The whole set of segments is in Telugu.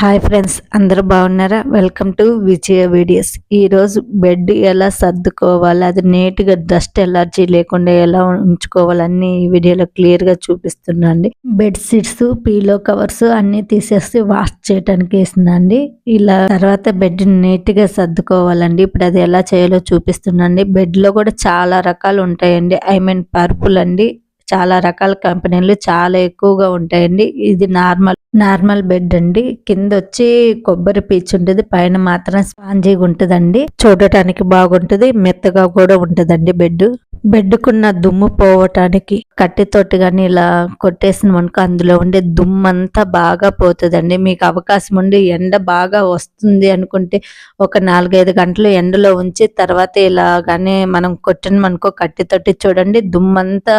హాయ్ ఫ్రెండ్స్ అందరూ బాగున్నారా? Welcome to Vijaya videos. ఈరోజు బెడ్ ఎలా సర్దుకోవాలి అది నీట్గా డస్ట్ ఎలర్జీ లేకుండా ఎలా ఉంచుకోవాలని ఈ వీడియోలో క్లియర్గా చూపిస్తున్నాండి బెడ్ షీట్స్ పీలో కవర్స్ అన్నీ తీసేసి వాష్ చేయడానికి వేసిందండి ఇలా తర్వాత బెడ్ నీట్గా సర్దుకోవాలండి. ఇప్పుడు అది ఎలా చేయాలో చూపిస్తున్నాండి బెడ్లో కూడా చాలా రకాలు ఉంటాయండి. ఐ మీన్ పర్పుల్ అండి. చాలా రకాల కంపెనీలు చాలా ఎక్కువగా ఉంటాయండి. ఇది నార్మల్ నార్మల్ బెడ్ అండి. కింద వచ్చి కొబ్బరి పీచు ఉంటుంది పైన మాత్రం స్పాంజీగా ఉంటుందండి. చూడటానికి బాగుంటుంది మెత్తగా కూడా ఉంటుందండి బెడ్ బెడ్కున్న దుమ్ము పోవటానికి కట్టెతోటి కానీ ఇలా కొట్టేసిన మనకు అందులో ఉండే దుమ్ము అంతా బాగా పోతుందండి. మీకు అవకాశం ఉండి ఎండ బాగా వస్తుంది అనుకుంటే ఒక నాలుగైదు గంటలు ఎండలో ఉంచి తర్వాత ఇలా కానీ మనం కొట్టిన మనకో కట్టెతోటి చూడండి దుమ్మంతా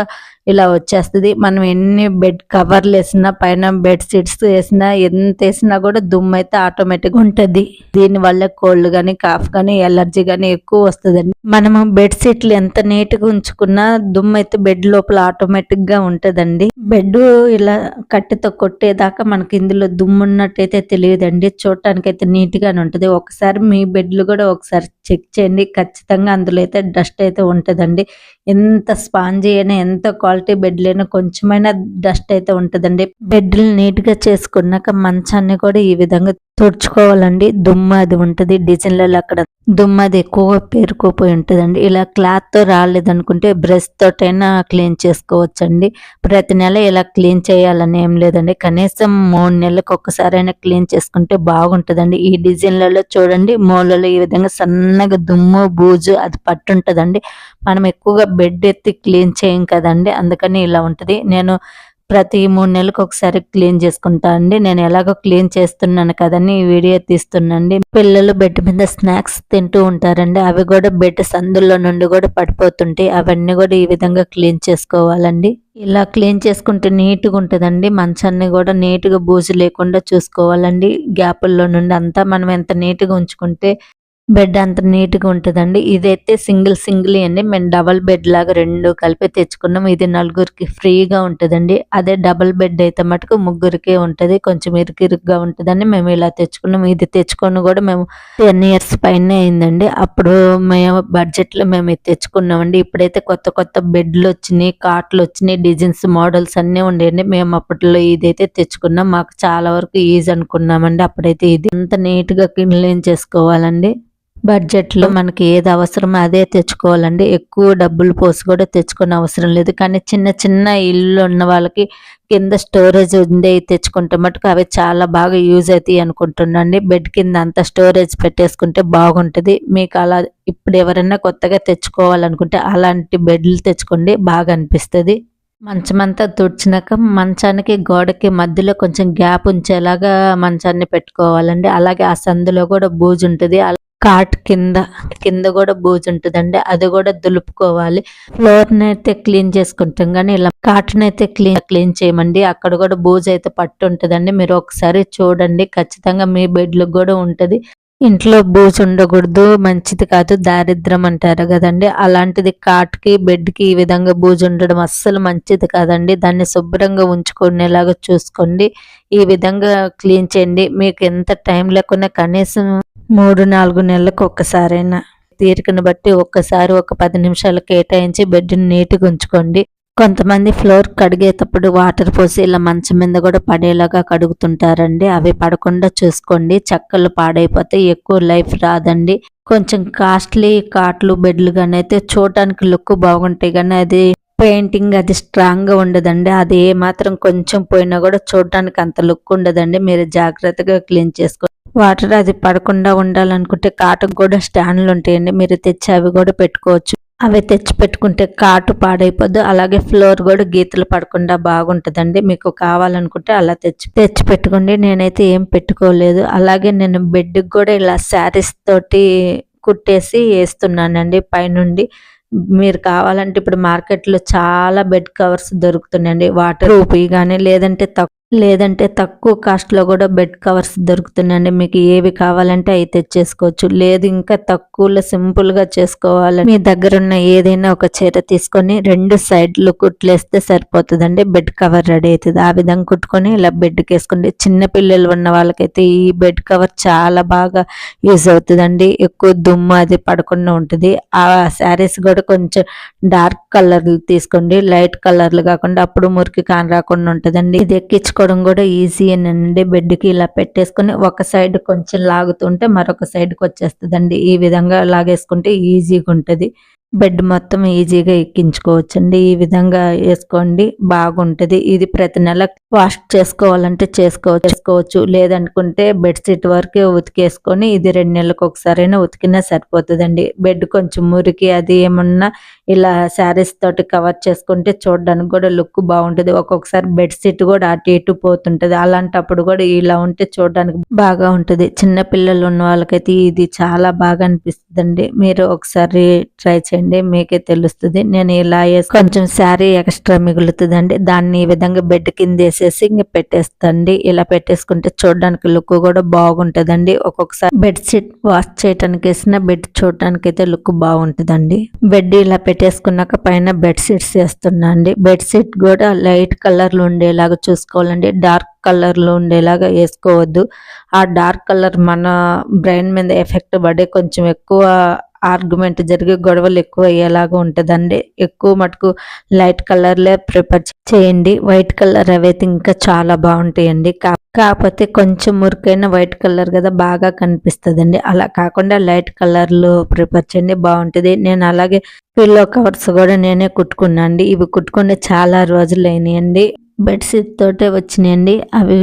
ఇలా వచ్చేస్తుంది. మనం ఎన్ని బెడ్ కవర్లు వేసినా పైన బెడ్ షీట్స్ వేసినా ఎంత వేసినా కూడా దుమ్ము అయితే ఆటోమేటిక్ ఉంటుంది. దీని వల్ల కోల్డ్ కానీ కాఫ్ కానీ ఎలర్జీ కానీ ఎక్కువ వస్తుందండి. మనము బెడ్ షీట్లు ఎంత నీట్గా ఉంచుకున్నా దుమ్ము అయితే బెడ్ లోపల ఆటోమేటిక్గా ఉంటుందండి. బెడ్ ఇలా కట్టెతో కొట్టేదాకా మనకి ఇందులో దుమ్ము ఉన్నట్టయితే తెలియదండి. చూడటానికి అయితే నీట్ గానే ఉంటుంది. ఒకసారి మీ బెడ్లు కూడా ఒకసారి చెక్ చేయండి. ఖచ్చితంగా అందులో అయితే డస్ట్ అయితే ఉంటుందండి. ఎంత స్పాంజీ అయినా ఎంత క్వాలిటీ బెడ్లైనా కొంచెమైనా డస్ట్ అయితే ఉంటుందండి. బెడ్లు నీట్గా చేసుకున్నాక మంచాన్ని కూడా ఈ విధంగా తుడుచుకోవాలండి. దుమ్మ అది ఉంటుంది డిజైన్లలో అక్కడ దుమ్మ అది ఎక్కువగా పేరుకోపోయి ఉంటుందండి. ఇలా క్లాత్తో రాలేదనుకుంటే బ్రష్ తోటైనా క్లీన్ చేసుకోవచ్చండి. ప్రతి నెల ఇలా క్లీన్ చేయాలని ఏం లేదండి. కనీసం మూడు నెలలకు ఒక్కసారైనా క్లీన్ చేసుకుంటే బాగుంటుందండి. ఈ డిజైన్లలో చూడండి మూలలో ఈ విధంగా సన్నగా దుమ్ము బూజు అది పట్టుంటుందండి. మనం ఎక్కువగా బెడ్ ఎత్తి క్లీన్ చేయం కదండి. అందుకని ఇలా ఉంటుంది. నేను ప్రతి మూడు నెలలకు ఒకసారి క్లీన్ చేసుకుంటా అండి. నేను ఎలాగో క్లీన్ చేస్తున్నాను కదని ఈ వీడియో తీస్తున్నాండి. పిల్లలు బెడ్ మీద స్నాక్స్ తింటూ ఉంటారండి. అవి కూడా బెడ్ సందుల్లో నుండి కూడా పడిపోతుంటాయి అవన్నీ కూడా ఈ విధంగా క్లీన్ చేసుకోవాలండి. ఇలా క్లీన్ చేసుకుంటే నీట్గా ఉంటుందండి. మంచాన్ని కూడా నీట్గా బూజు లేకుండా చూసుకోవాలండి. గ్యాపుల్లో నుండి అంతా మనం ఎంత నీట్గా ఉంచుకుంటే బెడ్ అంత నీట్గా ఉంటుందండి. ఇదైతే సింగిల్ సింగిల్ అండి. మేము డబల్ బెడ్ లాగా రెండు కలిపి తెచ్చుకున్నాం. ఇది నలుగురికి ఫ్రీగా ఉంటుందండి. అదే డబల్ బెడ్ అయితే మటుకు ముగ్గురికే ఉంటుంది. కొంచెం ఇరుకిరుగ్గా ఉంటుందని మేము ఇలా తెచ్చుకున్నాం. ఇది తెచ్చుకొని కూడా మేము టెన్ ఇయర్స్ పైన అయిందండి. అప్పుడు మేము బడ్జెట్లో మేము ఇది తెచ్చుకున్నామండి. ఇప్పుడైతే కొత్త కొత్త బెడ్లు వచ్చినాయి కాట్లు వచ్చినాయి డిజైన్స్ మోడల్స్ అన్నీ ఉండేయండి. మేము అప్పట్లో ఇదైతే తెచ్చుకున్నాం. మాకు చాలా వరకు ఈజీ అనుకున్నామండి. అప్పుడైతే ఇది అంత నీట్గా క్లీన్ చేసుకోవాలండి. బడ్జెట్లో మనకి ఏది అవసరమో అదే తెచ్చుకోవాలండి. ఎక్కువ డబ్బులు పోసి కూడా తెచ్చుకునే అవసరం లేదు. కానీ చిన్న చిన్న ఇల్లు ఉన్న వాళ్ళకి కింద స్టోరేజ్ ఉండే తెచ్చుకుంటే మటుకు అవి చాలా బాగా యూజ్ అవుతాయి అనుకుంటున్నాండి బెడ్ కింద అంత స్టోరేజ్ పెట్టేసుకుంటే బాగుంటుంది. మీకు అలా ఇప్పుడు ఎవరైనా కొత్తగా తెచ్చుకోవాలనుకుంటే అలాంటి బెడ్లు తెచ్చుకోండి బాగా అనిపిస్తుంది. మంచమంతా తుడిచినాక మంచానికి గోడకి మధ్యలో కొంచెం గ్యాప్ ఉంచేలాగా మంచాన్ని పెట్టుకోవాలండి. అలాగే ఆ సందులో కూడా బూజు ఉంటుంది కాట్ కింద కింద కూడా బూజు ఉంటుందండి. అది కూడా దులుపుకోవాలి. ఫ్లోర్ని అయితే క్లీన్ చేసుకుంటాం కానీ ఇలా కాటన్ అయితే క్లీన్ క్లీన్ చేయమండి. అక్కడ కూడా బూజు అయితే పట్టు ఉంటుందండి. మీరు ఒకసారి చూడండి. ఖచ్చితంగా మీ బెడ్లకు కూడా ఉంటుంది. ఇంట్లో బూజు ఉండకూడదు. మంచిది కాదు. దారిద్రం అంటారు కదండి. అలాంటిది కాట్కి బెడ్కి ఈ విధంగా బూజు ఉండడం అస్సలు మంచిది కాదండి. దాన్ని శుభ్రంగా ఉంచుకునేలాగా చూసుకోండి. ఈ విధంగా క్లీన్ చేయండి. మీకు ఎంత టైం లేకుండా కనీసం మూడు నాలుగు నెలలకు ఒక్కసారైనా. తీరికను బట్టి ఒక్కసారి ఒక పది నిమిషాలు కేటాయించి బెడ్ని నీట్గా ఉంచుకోండి. కొంతమంది ఫ్లోర్ కడిగేటప్పుడు వాటర్ పోసి ఇలా మంచం మీద కూడా పడేలాగా కడుగుతుంటారండి. అవి పడకుండా చూసుకోండి. చక్కలు పాడైపోతే ఎక్కువ లైఫ్ రాదండి. కొంచెం కాస్ట్లీ కాట్లు బెడ్లు కానీ అయితే చూడటానికి లుక్ బాగుంటాయి. కానీ అది పెయింటింగ్ అది స్ట్రాంగ్గా ఉండదండి. అది ఏ మాత్రం కొంచెం పోయినా కూడా చూడటానికి అంత లుక్ ఉండదండి. మీరు జాగ్రత్తగా క్లీన్ చేసుకోండి వాటర్ అది పడకుండా ఉండాలనుకుంటే కాటుకు కూడా స్టాండ్లు ఉంటాయండి. మీరు తెచ్చి అవి కూడా పెట్టుకోవచ్చు. అవి తెచ్చి పెట్టుకుంటే కాటు పాడైపోద్దు అలాగే ఫ్లోర్ కూడా గీతలు పడకుండా బాగుంటుందండి. మీకు కావాలనుకుంటే అలా తెచ్చి తెచ్చి పెట్టుకోండి. నేనైతే ఏం పెట్టుకోలేదు. అలాగే నేను బెడ్కి కూడా ఇలా శారీస్ తోటి కుట్టేసి వేస్తున్నానండి. పైనుండి మీరు కావాలంటే ఇప్పుడు మార్కెట్లో చాలా బెడ్ కవర్స్ దొరుకుతున్నాయండి. వాటర్ రూపీ కానీ లేదంటే తక్కువ లేదంటే తక్కువ కాస్ట్లో కూడా బెడ్ కవర్స్ దొరుకుతున్నాయండి. మీకు ఏవి కావాలంటే అవి తెచ్చేసుకోవచ్చు. లేదు ఇంకా తక్కువలో సింపుల్గా చేసుకోవాలి. మీ దగ్గర ఉన్న ఏదైనా ఒక చీర తీసుకొని రెండు సైడ్లు కుట్లేస్తే సరిపోతుందండి. బెడ్ కవర్ రెడీ అవుతుంది. ఆ విధంగా కుట్టుకొని ఇలా బెడ్కి వేసుకోండి. చిన్నపిల్లలు ఉన్న వాళ్ళకైతే ఈ బెడ్ కవర్ చాలా బాగా యూజ్ అవుతుందండి. ఎక్కువ దుమ్ము అది పడకుండా ఉంటుంది. ఆ శారీస్ కూడా కొంచెం డార్క్ కలర్లు తీసుకోండి. లైట్ కలర్లు కాకుండా అప్పుడు మురికి కాని రాకుండా ఉంటుందండి. ఇది ఎక్కించుకో ఎక్కించుకోవడం కూడా ఈజీ అండి. బెడ్కి ఇలా పెట్టేసుకొని ఒక సైడ్ కొంచెం లాగుతుంటే మరొక సైడ్కి వచ్చేస్తుందండి. ఈ విధంగా లాగేసుకుంటే ఈజీగా ఉంటుంది బెడ్ మొత్తం ఈజీగా ఎక్కించుకోవచ్చండి. ఈ విధంగా వేసుకోండి. బాగుంటది. ఇది ప్రతి నెల వాష్ చేసుకోవాలంటే చేసుకోవచ్చు. చేసుకోవచ్చు. లేదనుకుంటే బెడ్షీట్ వరకే ఉతికేసుకొని ఇది రెండు నెలలకు ఒకసారైనా ఉతికినా సరిపోతుందండి. బెడ్ కొంచెం మురికి అది ఏమన్నా ఇలా శారీస్ తోటి కవర్ చేసుకుంటే చూడడానికి కూడా లుక్ బాగుంటుంది. ఒక్కొక్కసారి బెడ్షీట్ కూడా అటు ఇటు పోతుంటది. అలాంటప్పుడు కూడా ఇలా ఉంటే చూడడానికి బాగా ఉంటుంది. చిన్న పిల్లలు ఉన్న వాళ్ళకైతే ఇది చాలా బాగా అనిపిస్తుంది మీరు ఒకసారి ట్రై చేయండి. చేయండి మీకే తెలుస్తుంది. నేను ఇలా వేసి కొంచెం శారీ ఎక్స్ట్రా మిగులుతుందండి. దాన్ని ఈ విధంగా బెడ్ కింద వేసేసి ఇంక పెట్టేస్తండి. ఇలా పెట్టేసుకుంటే చూడడానికి లుక్ కూడా బాగుంటుందండి. ఒక్కొక్కసారి బెడ్ షీట్ వాష్ చేయడానికి వేసిన బెడ్ చూడడానికి అయితే లుక్ బాగుంటుందండి. బెడ్ ఇలా పెట్టేసుకున్నాక పైన బెడ్ షీట్స్ వేస్తున్నా అండి బెడ్ షీట్ కూడా లైట్ కలర్లు ఉండేలాగా చూసుకోవాలండి. డార్క్ కలర్లో ఉండేలాగా వేసుకోవద్దు. ఆ డార్క్ కలర్ మన బ్రెయిన్ మీద ఎఫెక్ట్ పడే కొంచెం ఎక్కువ ఆర్గ్యుమెంట్ జరిగే గొడవలు ఎక్కువ అయ్యేలాగా ఉంటుందండి. ఎక్కువ మటుకు లైట్ కలర్లే ప్రిపేర్ చేయండి. వైట్ కలర్ అవైతే ఇంకా చాలా బాగుంటాయండి. కాకపోతే కొంచెం మురికైన వైట్ కలర్ కదా బాగా కనిపిస్తుందండి. అలా కాకుండా లైట్ కలర్లో ప్రిపేర్ చేయండి. బాగుంటుంది. నేను అలాగే పిల్లో కవర్స్ కూడా నేనే కుట్టుకున్నాను అండి ఇవి కుట్టుకునే చాలా రోజులు అయినాయండి బెడ్షీట్ తోటే వచ్చినాయండి. అవి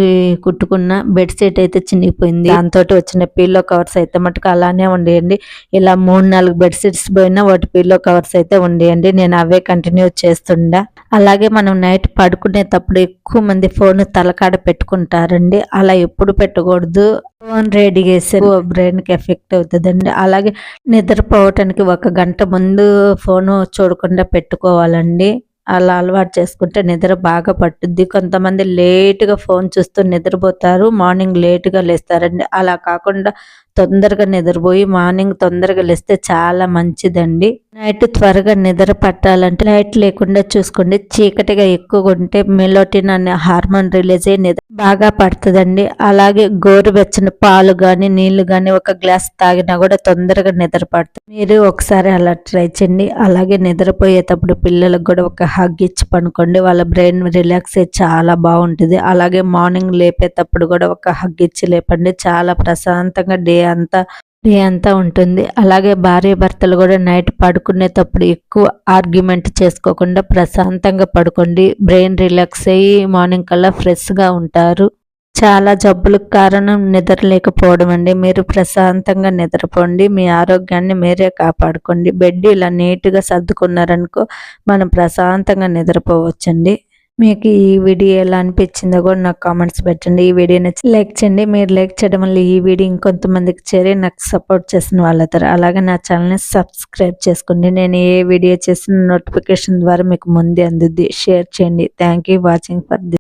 కుట్టుకున్న బెడ్షీట్ అయితే చినిగిపోయింది. దాంతో వచ్చిన పిల్లో కవర్స్ అయితే మటుకు అలానే ఉండేయండి. ఇలా మూడు నాలుగు బెడ్షీట్స్ పోయినా వాటి పిల్లో కవర్స్ అయితే ఉండేయండి. నేను అవే కంటిన్యూ చేస్తుండా. అలాగే మనం నైట్ పడుకునేటప్పుడు ఎక్కువ మంది ఫోన్ తలకాడ పెట్టుకుంటారండి. అలా ఎప్పుడు పెట్టకూడదు. ఫోన్ రెడీ చేసే బ్రెయిన్కి ఎఫెక్ట్ అవుతుందండి. అలాగే నిద్రపోవటానికి ఒక గంట ముందు ఫోను చూడకుండా పెట్టుకోవాలండి. అలా అలవాటు చేసుకుంటే నిద్ర బాగా పట్టుద్ది. కొంతమంది లేటుగా ఫోన్ చూస్తూ నిద్రపోతారు. మార్నింగ్ లేటుగా లేస్తారండి. అలా కాకుండా తొందరగా నిద్రపోయి మార్నింగ్ తొందరగా లేస్తే చాలా మంచిదండి. నైట్ త్వరగా నిద్ర పట్టాలంటే లైట్ లేకుండా చూసుకోండి. చీకటిగా ఎక్కువగా ఉంటే మెలోటిన్ అనే హార్మోన్ రిలీజ్ అయ్యి నిద్ర బాగా పడుతుందండి. అలాగే గోరువెచ్చని పాలు కానీ నీళ్ళు కానీ ఒక గ్లాస్ తాగినా కూడా తొందరగా నిద్ర పడుతుంది. మీరు ఒకసారి అలా ట్రై చేయండి. అలాగే నిద్రపోయేటప్పుడు పిల్లలకు కూడా ఒక హగ్ ఇచ్చి పనుకోండి వాళ్ళ బ్రెయిన్ రిలాక్స్ అయ్యి చాలా బాగుంటుంది. అలాగే మార్నింగ్ లేపేటప్పుడు కూడా ఒక హగ్ ఇచ్చి లేపండి. చాలా ప్రశాంతంగా డే అంతా డే అంతా ఉంటుంది. అలాగే భార్య భర్తలు కూడా నైట్ పడుకునేటప్పుడు ఎక్కువ ఆర్గ్యుమెంట్ చేసుకోకుండా ప్రశాంతంగా పడుకోండి. బ్రెయిన్ రిలాక్స్ అయ్యి మార్నింగ్ కల్లా ఫ్రెష్గా ఉంటారు. చాలా జబ్బులకు కారణం నిద్ర లేకపోవడం అండి. మీరు ప్రశాంతంగా నిద్రపోండి. మీ ఆరోగ్యాన్ని మీరే కాపాడుకోండి. బెడ్ ఇలా నీట్గా సర్దుకున్నారనుకో మనం ప్రశాంతంగా నిద్రపోవచ్చండి. మీకు ఈ వీడియో ఎలా అనిపించిందో కూడా నాకు కామెంట్స్ పెట్టండి. ఈ వీడియో నచ్చి లైక్ చేయండి. మీరు లైక్ చేయడం వల్ల ఈ వీడియో ఇంకొంతమందికి చేరి నాకు సపోర్ట్ చేసిన వాళ్ళతారు అలాగే నా ఛానల్ని సబ్స్క్రైబ్ చేసుకోండి. నేను ఏ వీడియో చేసిన నోటిఫికేషన్ ద్వారా మీకు ముందే అందుద్ది. షేర్ చేయండి. Thank you watching for the